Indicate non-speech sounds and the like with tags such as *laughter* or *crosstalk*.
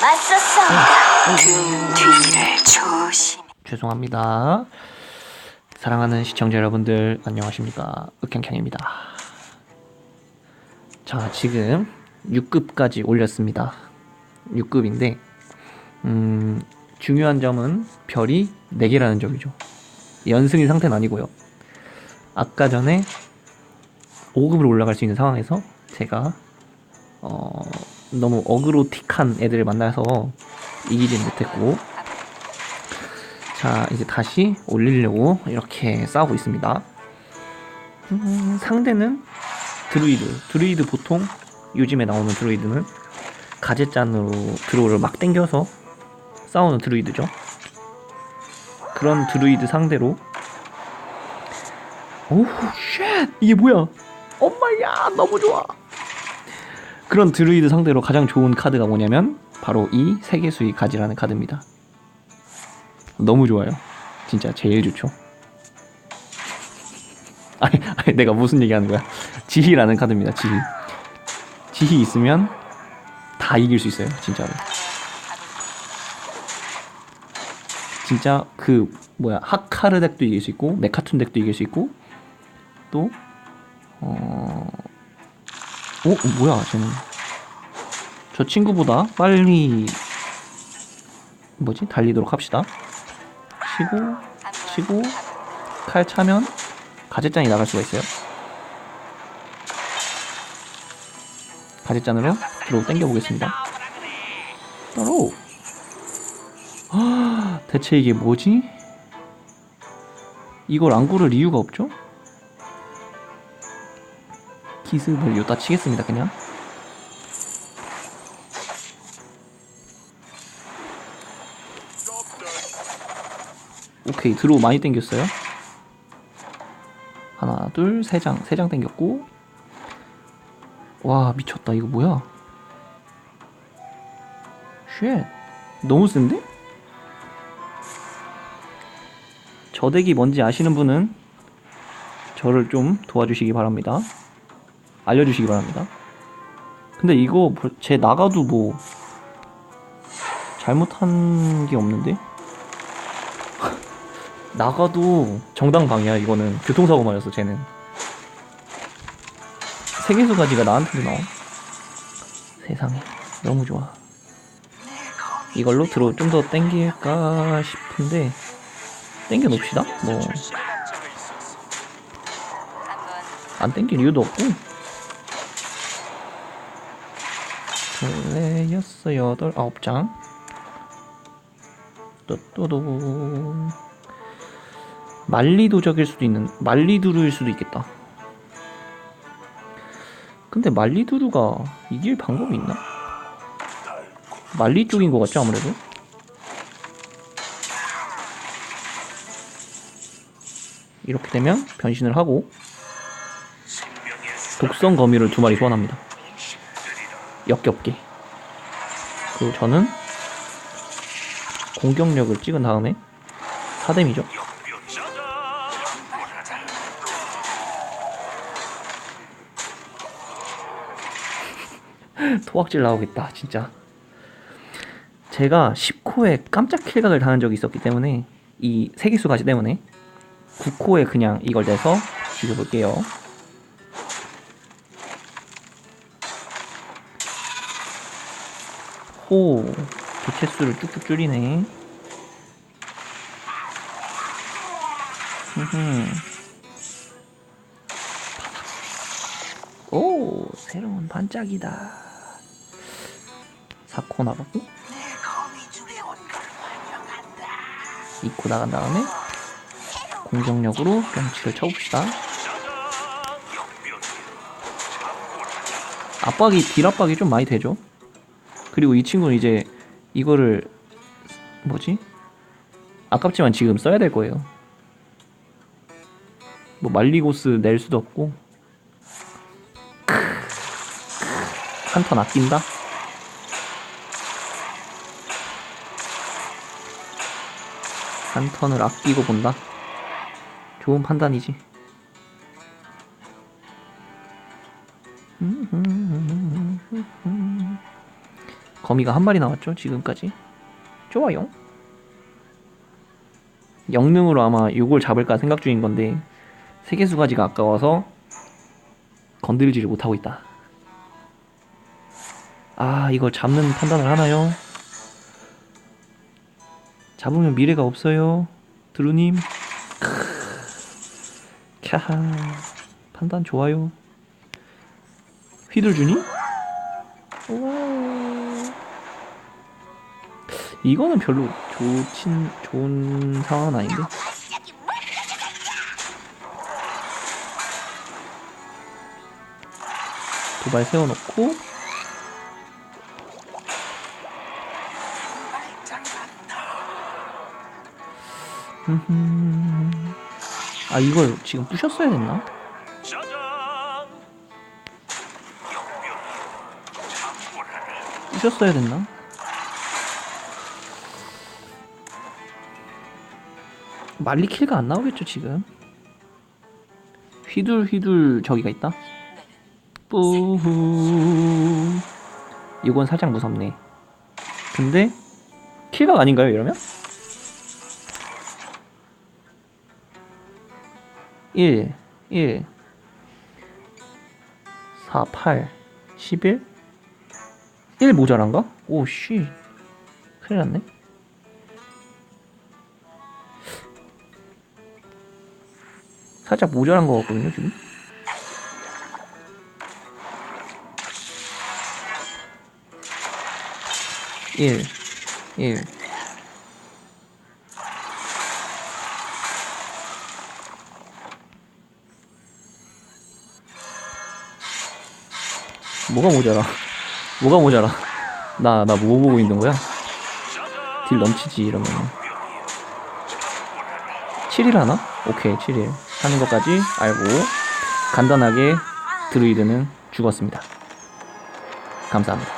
맞서 싸운다. 뒤를 조심. 죄송합니다. 사랑하는 시청자 여러분들 안녕하십니까 흑향향입니다. 자 지금 6급까지 올렸습니다. 6급인데 음, 중요한 점은 별이 4개라는 점이죠. 연승인 상태는 아니고요. 아까 전에 5급으로 올라갈 수 있는 상황에서 제가 어, 너무 어그로틱한 애들을 만나서 이기진 못했고. 자 이제 다시 올리려고 이렇게 싸우고 있습니다. 음, 상대는 드루이드. 드루이드 보통 요즘에 나오는 드루이드는 가젯잔으로 드로우를 막 당겨서 싸우는 드루이드죠. 그런 드루이드 상대로. 오우 쉣! 이게 뭐야? 엄마야! 너무 좋아 그런 드루이드 상대로 가장 좋은 카드가 뭐냐면 바로 이 세계수의 가지라는 카드입니다 너무 좋아요. 진짜 제일 좋죠. *laughs* 아니, 아니 내가 무슨 얘기하는 거야? 지희라는 카드입니다. 지희. 지희 있으면 다 이길 수 있어요. 진짜로. 진짜 그 뭐야 하카르 덱도 이길 수 있고 메카툰 덱도 이길 수 있고 또 어... 어 뭐야 쟤는 저 친구보다 빨리 뭐지 달리도록 합시다. 치고 치고 칼 차면 가젯잔이 나갈 수가 있어요. 가젯잔으로 들어 당겨 보겠습니다. 따로. 아, 대체 이게 뭐지? 이걸 안 고를 이유가 없죠? 기습을 요따 치겠습니다, 그냥. 오케이 드로우 많이 땡겼어요. 하나 둘 세 장 세 장 땡겼고. 와 미쳤다. 이거 뭐야? 쉣. 너무 센데? 저 덱이 뭔지 아시는 분은 저를 좀 도와주시기 바랍니다 알려주시기 바랍니다. 근데 이거 벌- 제 나가도 뭐 잘못한 게 없는데? *laughs* 나가도 정당방이야 이거는. 교통사고 맞았어 쟤는. 세계수 가지가 나한테도 나와. 세상에 너무 좋아. 이걸로 들어 좀 더 땡길까 싶은데 땡겨 놓읍시다 뭐. 안 땡길 이유도 없고 둘레 여섯 여덟 아홉 장 또또도 말리도적일 수도 있는 말리두루일 수도 있겠다. 근데 말리두루가 이길 방법이 있나? 말리 쪽인 것 같죠 아무래도. 이렇게 되면 변신을 하고 독성 거미를 두 마리 소환합니다. 역겹게. 그리고 저는 공격력을 찍은 다음에 4뎀이죠. *laughs* 토악질 나오겠다 진짜 제가 10코에 깜짝 킬각을 당한 적이 있었기 때문에 이 세기수 가지 때문에 9코에 그냥 이걸 내서 죽여볼게요 호 개체 수를 쭉쭉 줄이네. 흠흠. 오 새로운 반짝이다. 4코 나가고? 2코 나간 다음에 공격력으로 병치를 쳐봅시다. 압박이 딜 압박이 좀 많이 되죠 그리고 이 친구는 이제 이거를 뭐지 아깝지만 지금 써야 될 거예요 뭐 말리고스 낼 수도 없고 한 턴 아낀다? 한 턴을 아끼고 본다? 좋은 판단이지. 거미 거미가 한 마리 나왔죠 지금까지? 좋아요. 영능으로 아마 요걸 잡을까 생각 중인 건데 세계수 가지가 아까워서 건들지를 못하고 있다. 아 이걸 잡는 판단을 하나요? 잡으면 미래가 없어요 드루님. 캬 판단 좋아요. 휘둘 주니? 우와. 이거는 별로 좋진 좋은 상황은 아닌데 도발 세워놓고. 아 이걸 지금 부셨어야 됐나? 부셨어야 됐나? 말리 킬가 안 나오겠죠 지금? 휘둘 휘둘 저기가 있다? 뿌후. 이건 살짝 무섭네. 근데 킬각 아닌가요 이러면? 1 1 4 8 11 1 모자란가? 오씨. 큰일 났네 살짝 모자란 것 같거든요 지금 일, 일. 뭐가 모자라? *laughs* 뭐가 모자라? 나, 나 뭐 보고 있는 거야? 딜 넘치지, 이러면. 7일 하나? 오케이, 7일. 하는 것까지 알고, 간단하게 드루이드는 죽었습니다. 감사합니다.